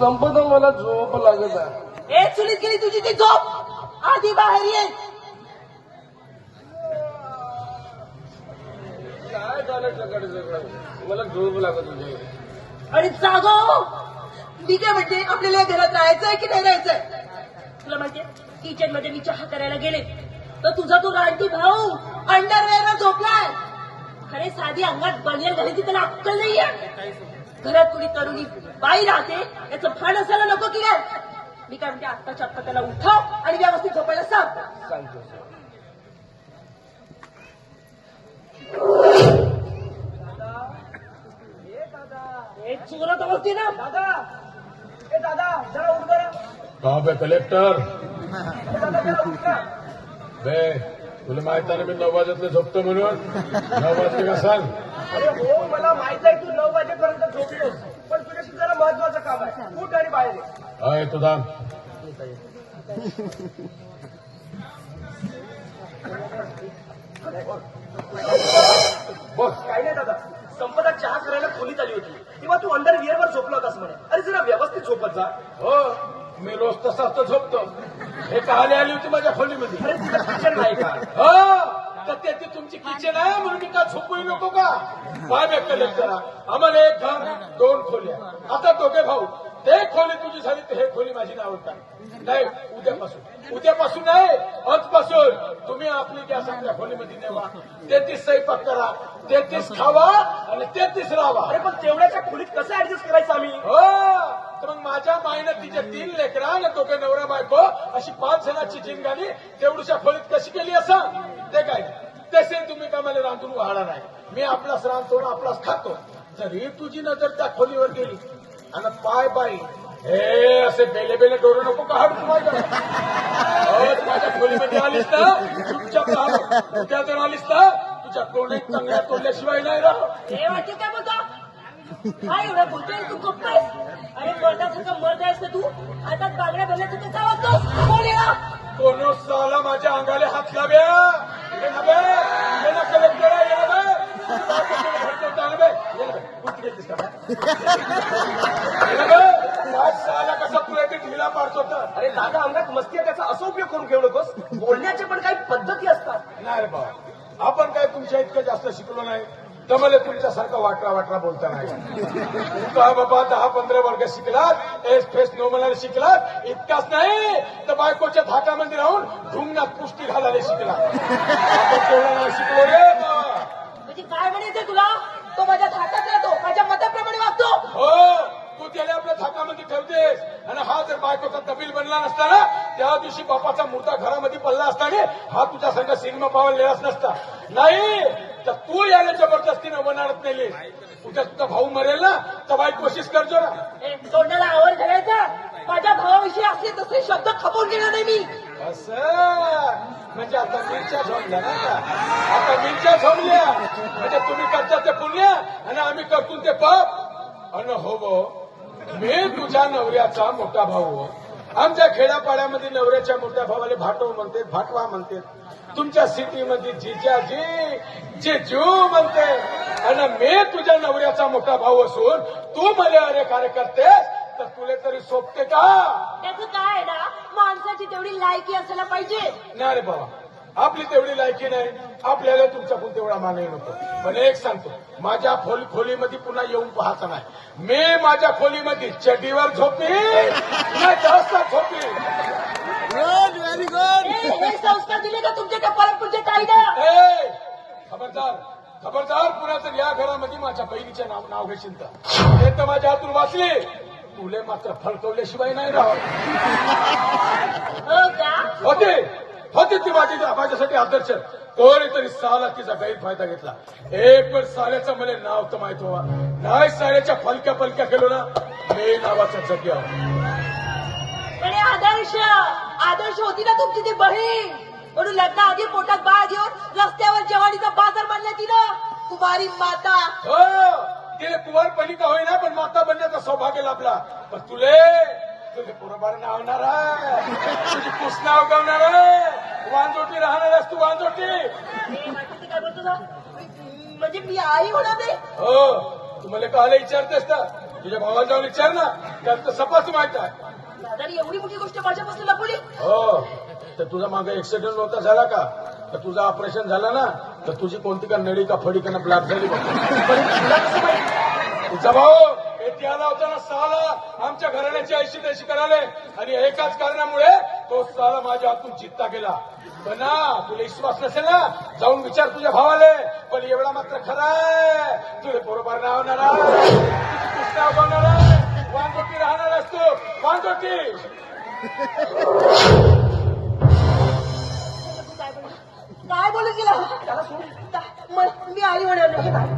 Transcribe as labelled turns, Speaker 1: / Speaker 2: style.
Speaker 1: संपदा मला झोप लागत आहे.
Speaker 2: ए चुलीत गेली तुझी ती झोप. आधी बाहेर ये.
Speaker 1: काय झालं सकाळी सकाळी? मला झोप लागत होती.
Speaker 2: आणि जागो. मी काय म्हणते आपल्याला घरात राहायचंय की नाही राहायचंय? तुला माहितीये किचनमध्ये मी चहा करायला गेले. तर तुझा तो रानटी भाऊ अंडरवेअर झोपलाय. खरे साधी अंगात बनियल घालायची त्याला अक्कल नाहीये. घरात कुणी तरुणी बाई राहते याचं भान असायला नको की काय मी काय म्हणते आत्ताच्या आत्ता त्याला उठव आणि व्यवस्थित झोपायला सांग.
Speaker 1: सांगतो
Speaker 2: एक चुरत होती ना.
Speaker 3: दादा ए दादा जरा उठ
Speaker 4: कलेक्टर
Speaker 3: जरा.
Speaker 4: बे तुला माहीत आहे मी नऊ वाजतले झोपतो म्हणून? नऊ वाजले का सांग?
Speaker 3: अरे हो मला माहीत आहे तू नऊ वाजेपर्यंत झोपतोस पण तुझ्याशी जरा महत्वाचं काम आहे. उठ आणि बाहेर ये.
Speaker 4: अय तुझा
Speaker 3: बस. काही नाही दादा. संपदा चहा करायला खोलीत आली होती. तेव्हा तू अंडर वर झोपला होतास म्हणे. अरे जरा व्यवस्थित झोपत जा.
Speaker 4: हो मी रोज तसाच तर झोपतो. हे कहाणी आली होती माझ्या खोलीमध्ये.
Speaker 3: किचन नाही का?
Speaker 4: हो तर ते ती तुमची किचन आहे म्हणून मी का झोपूही नको का? काय कलेक्टर आम्हाला एक घर दोन खोल्या आता दोघे भाऊ ते खोली तुझी झाली तर हे खोली माझी नाव नाही उद्यापासून. उद्यापासून नाही आजपासून. तुम्ही आपली गॅस आपल्या खोलीमध्ये नेवा. तेहतीस स्वयंपाक करा. तेहतीस खावा आणि तेहतीस राहावा
Speaker 3: अरे पण तेवढ्याच्या खोलीत कसं ऍडजस्ट करायचं आम्ही?
Speaker 4: हो मग तिचे तीन लेकरा आणि दोघे नवरा बायको अशी पाच जणांची जिनगाणी तेवढीच्या खोलीत कशी केली असं? ते काय? तसे तुम्ही का मला रांधून वाहणार नाही. मी आपलाच रांधतो आपलाच खातो. जरी तुझी नजर त्या खोलीवर गेली आणि पाय पाय हे असे बेले बेले डोरू नको का हाडू माझ्या? माझ्या खोलीमध्ये आलीस ना तुमच्या उद्या जर आलीस ना तुझ्या तोंडात चांगल्या तोडल्याशिवाय नाही राह
Speaker 2: काय एवढं बोलतोय तू गप्प आहेस अरे मर्दासारखं मर्द आहेस ना तू? आता बागड्या भरल्याचं का वागतोस बोल येणार?
Speaker 4: कोनो साला माझ्या अंगाले हात लाव्या? का कसा तुला ते ढिला पाडतो
Speaker 3: अरे दादा अंगात मस्ती आहे त्याचा असा उपयोग करून घेऊ नकोस. बोलण्याच्या पण काही पद्धती असतात.
Speaker 4: नाही रे बाबा आपण काय तुमच्या इतकं जास्त शिकलो नाही? मला तुमच्यासारखं वाटरा वाटरा बोलता नाही. तू हा बाबा दहा पंधरा वर्ग शिकलात एस फेस नो म्हणायला शिकलात इतकाच नाही तर बायकोच्या थाटामध्ये राहून ढुंगणात पुष्टी घालायला शिकला नाही शिकलो रे.
Speaker 2: म्हणजे काय म्हणायचंय तुला? तो माझ्या थाटात राहतो माझ्या मताप्रमाणे वागतो.
Speaker 4: हो तू त्याला आपल्या थाटामध्ये ठेवतेस. आणि हा जर बायकोचा दबील बनला नसता ना त्या दिवशी बापाचा मुर्दा घरामध्ये पडला असताना हा तुझ्या संघ सिनेमा पाहायला नसता. नाही तर तू याला जबरदस्तीनं बनारत नेली उद्या तुझा भाऊ मरेल ना तर वाईट कोशिश करतो ना.
Speaker 2: तोंडाला आवर घालायचा. माझ्या भावाविषयी असले तसले शब्द खपवून घेणार नाही मी.
Speaker 4: असं? म्हणजे आता मिरच्या झोमल्या ना का आता मिरच्या झोमल्या म्हणजे तुम्ही करता ते पुण्य आणि आम्ही करतो ते पाप. अन हो गो, मी तुझ्या नवऱ्याचा मोठा भाऊ. हो. आमच्या खेड्यापाड्यामध्ये नवऱ्याच्या मोठ्या भावाला भाटो म्हणते भाटवा म्हणते. तुमच्या सिटीमध्ये जिजाजी जिजू म्हणते. आणि मी तुझ्या नवऱ्याचा मोठा भाऊ असून तू मला अरे कार्य करतेस तर तुला तरी सोपते का?
Speaker 2: त्याचं काय ना? माणसाची तेवढी लायकी असायला पाहिजे.
Speaker 4: नाही रे बाबा. आपली तेवढी लायकी नाही. आपल्याला तुमच्याकडून तेवढा मानही नको पण एक सांगतो माझ्या खोली खोलीमध्ये पुन्हा येऊन पाहता नाही. मी माझ्या खोलीमध्ये चड्डीवर झोपी नाही झोपी.
Speaker 2: ए, हे संस्कार दिले का तुमच्या त्या परमपूरचे कायदा?
Speaker 4: खबरदार खबरदार पुन्हा जर या घरामध्ये माझ्या बहिणीचे नाव नाव घेशील तर. हे तर माझ्या हातून वाचले. तुले मात्र फळकवल्याशिवाय नाही राहत.
Speaker 2: हो का?
Speaker 4: होते. होते ती माझी माझ्यासाठी आदर्श. कोणीतरी साला तिचा गैरफायदा घेतला. एक पण साल्याचं मला नाव तर माहीत व्हावा. नाही साल्याच्या फलक्या पलक्या केलो ना मी नावाचा जग्या
Speaker 2: पण हे आदर्श आदर्श होती ना तुमची ती बहीण. म्हणून लग्नाआधी पोटात बाळ घेऊन रस्त्यावर जवानीचा बाजार बांधला तिनं. कुमारी माता.
Speaker 4: हो तिने कुवारपणी का होईना पण माता बनण्याचा सौभाग्य लाभला. पण तुले तुझे पुरबार नावणार आहे तुझी पुसना उगवणार आहे. वांजोटी राहणार आहेस तू वांजोटी
Speaker 2: माहिती काय बोलतो ना? म्हणजे मी आई होणार नाही?
Speaker 4: हो तुम्हाला का आलं विचारतेस तर तुझ्या भावाला जाऊन विचार ना. त्यात तर सपास माहीत आहे.
Speaker 2: दादानी एवढी मोठी गोष्ट माझ्यापासून लपवली?
Speaker 4: हो तर तुझा मागे ऍक्सिडेंट नव्हता झाला का? तर तुझं ऑपरेशन झालं ना तर तुझी कोणती का नळी का फडी का ब्लॅक झाली बघ.
Speaker 2: पण तुला कसं माहीत?
Speaker 4: तुझा भाऊ हे त्याला होता ना साला. आमच्या घराण्याची ऐशी तशी कराले आणि एकाच कारणामुळे तो साला माझ्या हातून जित्ता गेला. पण ना तुला विश्वास नसेल ना? जाऊन विचार तुझ्या भावाले. पण एवढा मात्र खरा आहे. तुला बरोबर नाव होणार आहे. वांगोटी राहणार असतो वांगोटी
Speaker 2: काय बोलू काय तिला मी आई म्हणाले